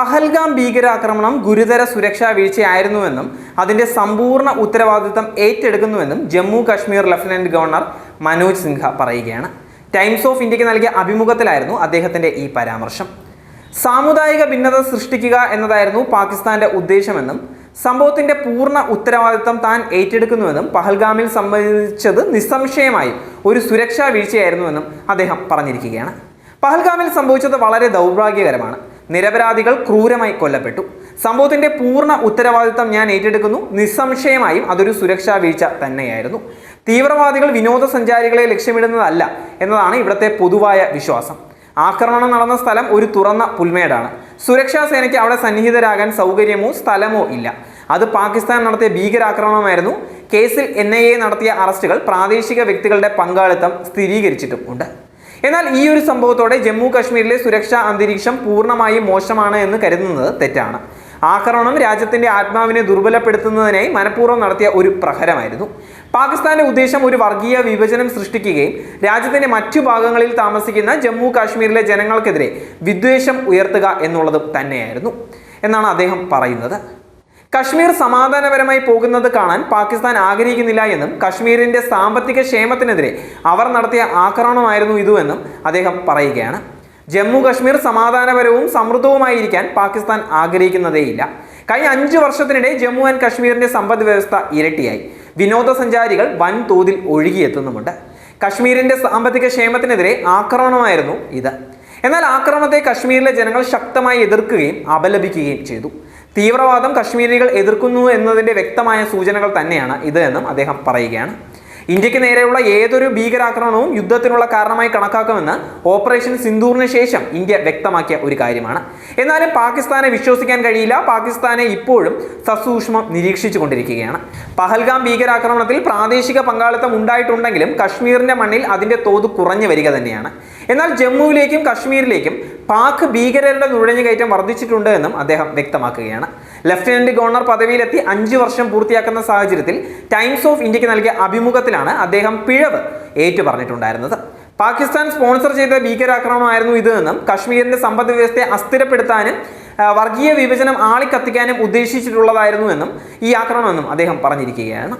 പഹൽഗാം ഭീകരാക്രമണം ഗുരുതര സുരക്ഷാ വീഴ്ചയായിരുന്നുവെന്നും അതിന്റെ സമ്പൂർണ ഉത്തരവാദിത്തം ഏറ്റെടുക്കുന്നുവെന്നും ജമ്മു കാശ്മീർ ലഫ്റ്റനന്റ് ഗവർണർ മനോജ് സിൻഹ പറയുകയാണ്. ടൈംസ് ഓഫ് ഇന്ത്യയ്ക്ക് നൽകിയ അഭിമുഖത്തിലായിരുന്നു അദ്ദേഹത്തിന്റെ ഈ പരാമർശം. സാമുദായിക ഭിന്നത സൃഷ്ടിക്കുക എന്നതായിരുന്നു പാകിസ്ഥാന്റെ ഉദ്ദേശമെന്നും സംഭവത്തിന്റെ പൂർണ ഉത്തരവാദിത്തം താൻ ഏറ്റെടുക്കുന്നുവെന്നും പഹൽഗാമിൽ സംഭവിച്ചത് നിസ്സംശയമായി ഒരു സുരക്ഷാ വീഴ്ചയായിരുന്നുവെന്നും അദ്ദേഹം പറഞ്ഞിരിക്കുകയാണ്. പഹൽഗാമിൽ സംഭവിച്ചത് വളരെ ദൗർഭാഗ്യകരമാണ്. നിരപരാധികൾ ക്രൂരമായി കൊല്ലപ്പെട്ടു. സംഭവത്തിന്റെ പൂർണ ഉത്തരവാദിത്തം ഞാൻ ഏറ്റെടുക്കുന്നു. നിസ്സംശയമായും അതൊരു സുരക്ഷാ വീഴ്ച തന്നെയായിരുന്നു. തീവ്രവാദികൾ വിനോദസഞ്ചാരികളെ ലക്ഷ്യമിടുന്നതല്ല എന്നതാണ് ഇവിടുത്തെ പൊതുവായ വിശ്വാസം. ആക്രമണം നടന്ന സ്ഥലം ഒരു തുറന്ന പുൽമേടാണ്. സുരക്ഷാ സേനയ്ക്ക് അവിടെ സന്നിഹിതരാകാൻ സൗകര്യമോ സ്ഥലമോ ഇല്ല. അത് പാകിസ്ഥാൻ നടത്തിയ ഭീകരാക്രമണമായിരുന്നു. കേസിൽ എൻ നടത്തിയ അറസ്റ്റുകൾ പ്രാദേശിക വ്യക്തികളുടെ പങ്കാളിത്തം സ്ഥിരീകരിച്ചിട്ടും ഉണ്ട്. എന്നാൽ ഈ ഒരു സംഭവത്തോടെ ജമ്മു കാശ്മീരിലെ സുരക്ഷാ അന്തരീക്ഷം പൂർണമായും മോശമാണ് എന്ന് കരുതുന്നത് തെറ്റാണ്. ആക്രമണം രാജ്യത്തിന്റെ ആത്മാവിനെ ദുർബലപ്പെടുത്തുന്നതിനായി മനഃപൂർവം നടത്തിയ ഒരു പ്രഹരമായിരുന്നു. പാകിസ്ഥാന്റെ ഉദ്ദേശം ഒരു വർഗീയ വിഭജനം സൃഷ്ടിക്കുകയും രാജ്യത്തിന്റെ മറ്റു ഭാഗങ്ങളിൽ താമസിക്കുന്ന ജമ്മു കാശ്മീരിലെ ജനങ്ങൾക്കെതിരെ വിദ്വേഷം ഉയർത്തുക എന്നുള്ളതും തന്നെയായിരുന്നു എന്നാണ് അദ്ദേഹം പറയുന്നത്. കശ്മീർ സമാധാനപരമായി പോകുന്നത് കാണാൻ പാകിസ്ഥാൻ ആഗ്രഹിക്കുന്നില്ല എന്നും കശ്മീരിന്റെ സാമ്പത്തിക ക്ഷേമത്തിനെതിരെ അവർ നടത്തിയ ആക്രമണമായിരുന്നു ഇതുവെന്നും അദ്ദേഹം പറയുകയാണ്. ജമ്മു കശ്മീർ സമാധാനപരവും സമൃദ്ധവുമായിരിക്കാൻ പാകിസ്ഥാൻ ആഗ്രഹിക്കുന്നതേയില്ല. കഴിഞ്ഞ അഞ്ച് വർഷത്തിനിടെ ജമ്മു ആൻഡ് കശ്മീരിന്റെ സമ്പദ് വ്യവസ്ഥ ഇരട്ടിയായി. വിനോദസഞ്ചാരികൾ വൻതോതിൽ ഒഴുകിയെത്തുന്നുമുണ്ട്. കശ്മീരിന്റെ സാമ്പത്തിക ക്ഷേമത്തിനെതിരെ ആക്രമണമായിരുന്നു ഇത്. എന്നാൽ ആക്രമണത്തെ കശ്മീരിലെ ജനങ്ങൾ ശക്തമായി എതിർക്കുകയും അപലപിക്കുകയും ചെയ്തു. തീവ്രവാദം കശ്മീരികൾ എതിർക്കുന്നു എന്നതിന്റെ വ്യക്തമായ സൂചനകൾ തന്നെയാണ് ഇത് എന്നും അദ്ദേഹം പറയുകയാണ്. ഇന്ത്യയ്ക്ക് നേരെയുള്ള ഏതൊരു ഭീകരാക്രമണവും യുദ്ധത്തിനുള്ള കാരണമായി കണക്കാക്കുമെന്ന് ഓപ്പറേഷൻ സിന്ദൂറിന് ശേഷം ഇന്ത്യ വ്യക്തമാക്കിയ ഒരു കാര്യമാണ്. എന്നാലും പാകിസ്ഥാനെ വിശ്വസിക്കാൻ കഴിയില്ല. പാകിസ്ഥാനെ ഇപ്പോഴും സസൂക്ഷ്മം നിരീക്ഷിച്ചു കൊണ്ടിരിക്കുകയാണ് പഹൽഗാം ഭീകരാക്രമണത്തിൽ പ്രാദേശിക പങ്കാളിത്തം ഉണ്ടായിട്ടുണ്ടെങ്കിലും കശ്മീരിന്റെ മണ്ണിൽ അതിന്റെ തോത് കുറഞ്ഞു വരിക തന്നെയാണ്. എന്നാൽ ജമ്മുവിലേക്കും കശ്മീരിലേക്കും പാക് ഭീകരരുടെ നുഴഞ്ഞുകയറ്റം വർദ്ധിച്ചിട്ടുണ്ട് എന്നും അദ്ദേഹം വ്യക്തമാക്കുകയാണ്. ലഫ്റ്റനന്റ് ഗവർണർ പദവിയിലെത്തി അഞ്ച് വർഷം പൂർത്തിയാക്കുന്ന സാഹചര്യത്തിൽ ടൈംസ് ഓഫ് ഇന്ത്യയ്ക്ക് നൽകിയ അഭിമുഖത്തിലാണ് അദ്ദേഹം പിഴവ് ഏറ്റുപറഞ്ഞിട്ടുണ്ടായിരുന്നത്. പാകിസ്ഥാൻ സ്പോൺസർ ചെയ്ത ഭീകരാക്രമണമായിരുന്നു ഇതെന്നും കാശ്മീരിന്റെ സമ്പദ് വ്യവസ്ഥയെ അസ്ഥിരപ്പെടുത്താനും വർഗീയ വിഭജനം ആളിക്കത്തിക്കാനും ഉദ്ദേശിച്ചിട്ടുള്ളതായിരുന്നു എന്നും ഈ ആക്രമണമെന്നും അദ്ദേഹം പറഞ്ഞിരിക്കുകയാണ്.